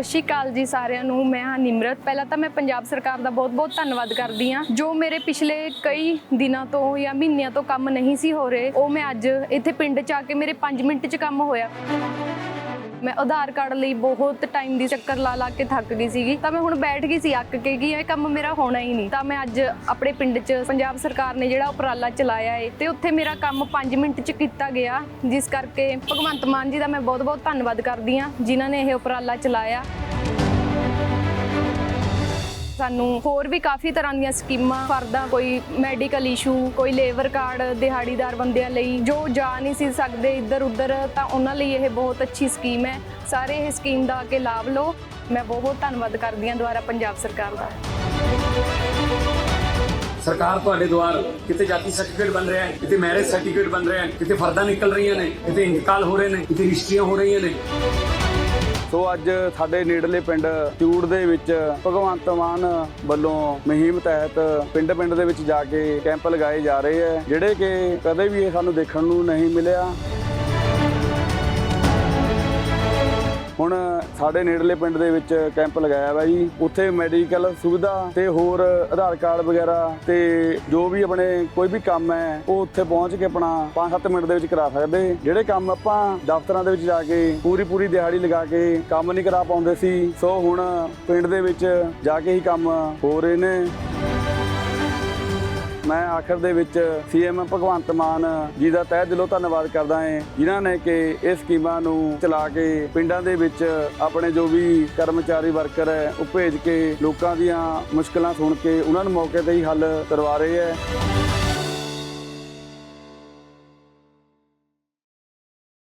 ਸਤਿ ਸ਼੍ਰੀ ਅਕਾਲ ਜੀ ਸਾਰਿਆਂ ਨੂੰ, ਮੈਂ ਹਾਂ ਨਿਮਰਤ। ਪਹਿਲਾਂ ਤਾਂ ਮੈਂ ਪੰਜਾਬ ਸਰਕਾਰ ਦਾ ਬਹੁਤ-ਬਹੁਤ ਧੰਨਵਾਦ ਕਰਦੀ ਹਾਂ। ਜੋ ਮੇਰੇ ਪਿਛਲੇ ਕਈ ਦਿਨਾਂ ਤੋਂ ਜਾਂ ਮਹੀਨਿਆਂ ਤੋਂ ਕੰਮ ਨਹੀਂ ਸੀ ਹੋ ਰਹੇ, ਉਹ ਮੈਂ ਅੱਜ ਇੱਥੇ ਪਿੰਡ 'ਚ ਆ ਕੇ ਮੇਰੇ 5 ਮਿੰਟ 'ਚ ਕੰਮ ਹੋਇਆ। ਮੈਂ ਆਧਾਰ ਕਾਰਡ ਲਈ ਬਹੁਤ ਟਾਈਮ ਦੀ ਚੱਕਰ ਲਾ ਲਾ ਕੇ ਥੱਕ ਗਈ ਸੀਗੀ। ਤਾਂ ਮੈਂ ਹੁਣ ਬੈਠ ਗਈ ਸੀ ਅੱਕ ਕੇ ਕਿ ਇਹ ਕੰਮ ਮੇਰਾ ਹੋਣਾ ਹੀ ਨਹੀਂ। ਤਾਂ ਮੈਂ ਅੱਜ ਆਪਣੇ ਪਿੰਡ 'ਚ ਪੰਜਾਬ ਸਰਕਾਰ ਨੇ ਜਿਹੜਾ ਉਪਰਾਲਾ ਚਲਾਇਆ ਏ ਤੇ ਉੱਥੇ ਮੇਰਾ ਕੰਮ 5 ਮਿੰਟ 'ਚ ਕੀਤਾ ਗਿਆ। ਜਿਸ ਕਰਕੇ ਭਗਵੰਤ ਮਾਨ ਜੀ ਦਾ ਮੈਂ ਬਹੁਤ-ਬਹੁਤ ਧੰਨਵਾਦ ਕਰਦੀ ਹਾਂ, ਜਿਨ੍ਹਾਂ ਨੇ ਇਹ ਉਪਰਾਲਾ ਚਲਾਇਆ। ਸਾਨੂੰ ਹੋਰ ਵੀ ਕਾਫੀ ਤਰ੍ਹਾਂ ਦੀਆਂ ਸਕੀਮਾਂ, ਫਰਦਾਂ, ਕੋਈ ਮੈਡੀਕਲ ਇਸ਼ੂ ਕੋਈ ਲੇਬਰ ਕਾਰਡ ਦਿਹਾੜੀਦਾਰ ਬੰਦਿਆਂ ਲਈ ਜੋ ਜਾ ਨਹੀਂ ਸੀ ਸਕਦੇ ਇੱਧਰ ਉੱਧਰ ਤਾਂ ਉਹਨਾਂ ਲਈ ਇਹ ਬਹੁਤ ਅੱਛੀ ਸਕੀਮ ਹੈ। ਸਾਰੇ ਇਹ ਸਕੀਮ ਦਾ ਆ ਕੇ ਲਾਭ ਲਓ। ਮੈਂ ਬਹੁਤ ਧੰਨਵਾਦ ਕਰਦੀ ਹਾਂ ਦੁਆਰਾ ਪੰਜਾਬ ਸਰਕਾਰ ਦਾ। ਸਰਕਾਰ ਤੁਹਾਡੇ ਦੁਆਰ ਕਿਤੇ ਜਾਤੀ ਸਰਟੀਫਿਕੇਟ ਬਣ ਰਿਹਾ ਹੈ, ਕਿਤੇ ਮੈਰਿਜ ਸਰਟੀਫਿਕੇਟ ਬਣ ਰਿਹਾ ਹੈ, ਕਿਤੇ ਫਰਦਾਂ ਨਿਕਲ ਰਹੀਆਂ ਨੇ, ਕਿਤੇ ਇੰਤਕਾਲ ਹੋ ਰਹੇ ਨੇ, ਕਿਤੇ ਰਜਿਸਟਰੀਆਂ ਹੋ ਰਹੀਆਂ ਨੇ। ਸੋ ਅੱਜ ਸਾਡੇ ਨੇੜਲੇ ਪਿੰਡ ਚੂੜ ਦੇ ਵਿੱਚ ਭਗਵੰਤ ਮਾਨ ਵੱਲੋਂ ਮੁਹਿੰਮ ਤਹਿਤ ਪਿੰਡ-ਪਿੰਡ ਦੇ ਵਿੱਚ ਜਾ ਕੇ ਕੈਂਪ ਲਗਾਏ ਜਾ ਰਹੇ ਹੈ, ਜਿਹੜੇ ਕਿ ਕਦੇ ਵੀ ਇਹ ਸਾਨੂੰ ਦੇਖਣ ਨੂੰ ਨਹੀਂ ਮਿਲਿਆ। ਹੁਣ ਸਾਡੇ ਨੇੜਲੇ ਪਿੰਡ ਦੇ ਵਿੱਚ ਕੈਂਪ ਲਗਾਇਆ ਵਾ ਜੀ। ਉੱਥੇ ਮੈਡੀਕਲ ਸੁਵਿਧਾ ਤੇ ਹੋਰ ਆਧਾਰ ਕਾਰਡ ਵਗੈਰਾ ਤੇ ਜੋ ਵੀ ਆਪਣੇ ਕੋਈ ਵੀ ਕੰਮ ਹੈ, ਉਹ ਉੱਥੇ ਪਹੁੰਚ ਕੇ ਆਪਣਾ 5-7 ਮਿੰਟ ਦੇ ਵਿੱਚ ਕਰਾ ਸਕਦੇ। ਜਿਹੜੇ ਕੰਮ ਆਪਾਂ ਦਫ਼ਤਰਾਂ ਦੇ ਵਿੱਚ ਜਾ ਕੇ ਪੂਰੀ ਪੂਰੀ ਦਿਹਾੜੀ ਲਗਾ ਕੇ ਕੰਮ ਨਹੀਂ ਕਰਾ ਪਾਉਂਦੇ ਸੀ, ਸੋ ਹੁਣ ਪਿੰਡ ਦੇ ਵਿੱਚ ਜਾ ਕੇ ਹੀ ਕੰਮ ਹੋ ਰਹੇ ਨੇ। ਮੈਂ ਆਖਰ ਦੇ ਵਿੱਚ ਸੀਐਮ ਭਗਵੰਤ ਮਾਨ ਜੀ ਦਾ ਤਹਿ ਦਿਲੋਂ ਧੰਨਵਾਦ ਕਰਦਾ ਹਾਂ ਜਿਨ੍ਹਾਂ ਨੇ ਕਿ ਇਹ ਸਕੀਮਾਂ ਨੂੰ ਚਲਾ ਕੇ ਪਿੰਡਾਂ ਦੇ ਵਿੱਚ ਆਪਣੇ ਜੋ ਵੀ ਕਰਮਚਾਰੀ ਵਰਕਰ ਹੈ, ਉਹ ਭੇਜ ਕੇ ਲੋਕਾਂ ਦੀਆਂ ਮੁਸ਼ਕਲਾਂ ਸੁਣ ਕੇ ਉਹਨਾਂ ਨੂੰ ਮੌਕੇ ਤੇ ਹੀ ਹੱਲ ਕਰਵਾ ਰਹੇ ਹੈ।